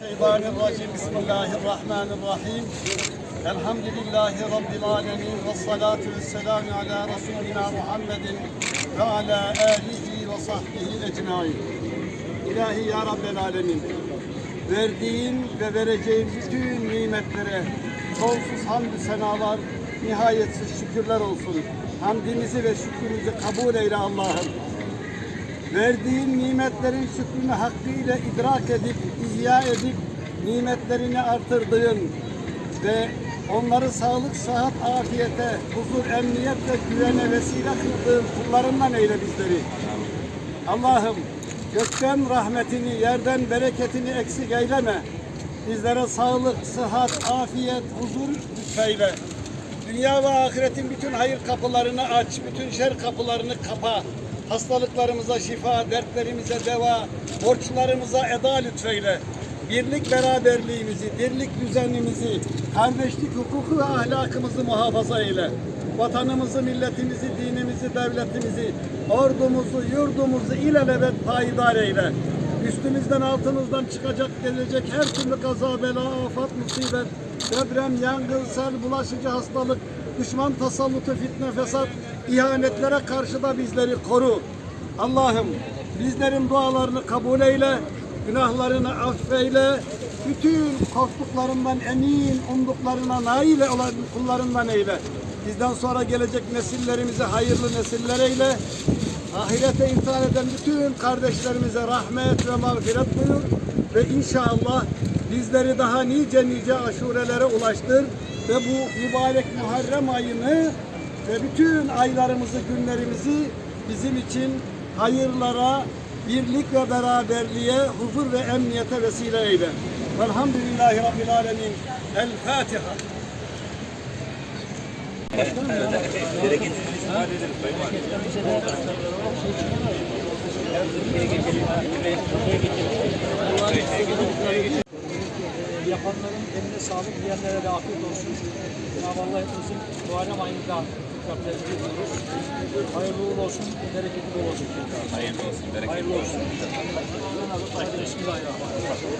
Şeytanirracim. Bismillahirrahmanirrahim. Elhamdülillahi Rabbil alemin. Ve salatu ve selamu ala Resulina Muhammedin ve ala alihi ve sahbihi ecmain. İlahi ya Rabbel alemin. Verdiğin ve vereceğin bütün nimetlere sonsuz hamdü senalar, nihayetsiz şükürler olsun. Hamdimizi ve şükrümüzü kabul eyle Allah'ım verdiğin nimetlerin şükrünü hakkıyla idrak edip, ihya edip, nimetlerini artırdığın ve onları sağlık, sıhhat, afiyete, huzur, emniyet ve güvene vesile kıldığın kullarından eyle bizleri. Allah'ım gökten rahmetini, yerden bereketini eksik eyleme. Bizlere sağlık, sıhhat, afiyet, huzur lütfeyle. Dünya ve ahiretin bütün hayır kapılarını aç, bütün şer kapılarını kapa. Hastalıklarımıza şifa, dertlerimize deva, borçlarımıza eda lütfeyle. Birlik beraberliğimizi, dirlik düzenimizi, kardeşlik hukuku ve ahlakımızı muhafaza eyle. Vatanımızı, milletimizi, dinimizi, devletimizi, ordumuzu, yurdumuzu ilelebet payidar eyle. Üstümüzden altımızdan çıkacak gelecek her türlü kaza, bela, afat, musibet, deprem, yangın, sel, bulaşıcı hastalık, düşman tasallutu, fitne, fesat, ihanetlere karşı da bizleri koru. Allah'ım bizlerin dualarını kabul eyle, günahlarını affeyle, bütün korktuklarından emin, umduklarına nail olan kullarından eyle. Bizden sonra gelecek nesillerimize hayırlı nesiller eyle. Ahirete intihar eden bütün kardeşlerimize rahmet ve mağfiret buyur. Ve inşallah bizleri daha nice nice aşurelere ulaştır. Ve bu mübarek Muharrem ayını ve bütün aylarımızı, günlerimizi bizim için hayırlara, birlik ve beraberliğe, huzur ve emniyete vesile eyle. Velhamdülillahi Rabbil Alemin. El Fatiha. Ee, yapanların eline sağlık, diyenlere de afiyet olsun. Cenab-ı Allah hepimizin Muharrem ayında tebrik ediyoruz. Hayırlı uğurlu olsun, bereketli bol olsun. Hayırlı olsun, bereketli Hayırlı olsun. Hadi Bismillahirrahmanirrahim.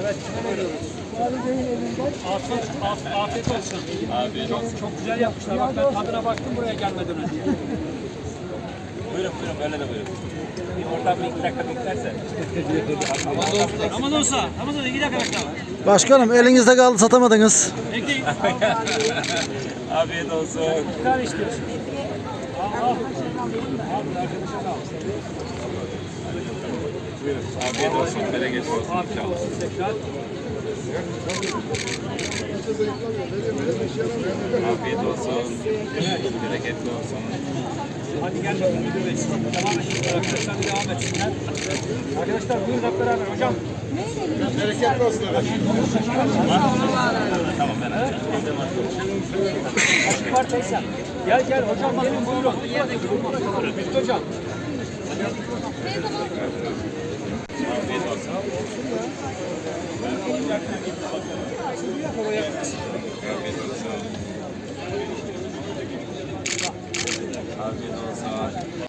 Evet, kime veriyoruz? Afiyet, af, afiyet olsun. Çok, çok güzel yapmışlar. Bak ben tadına baktım buraya gelmeden önce. Buyurun buyurun böyle de buyurun. Bir oradan bir iki dakika beklersen. Aman olsa, aman olsa iki dakika bekle. Başkanım elinizde kaldı satamadınız. Bekleyin. Afiyet olsun. Bir tane istiyorsun. Buyurun. Afiyet olsun. Bereketli olsun. Afiyet olsun tekrar. Afiyet olsun. Bereketli olsun. Hadi gel bakalım müdür bey. Siz Devam edin. Arkadaşlar bir devam etsinler. Arkadaşlar buyurun hep beraber. Hocam. Bereketli olsun efendim. Aşkı var teyzem. Gel gel hocam gelin buyurun. Müftü hocam. Afiyet olsun. Afiyet olsun. Afiyet olsun.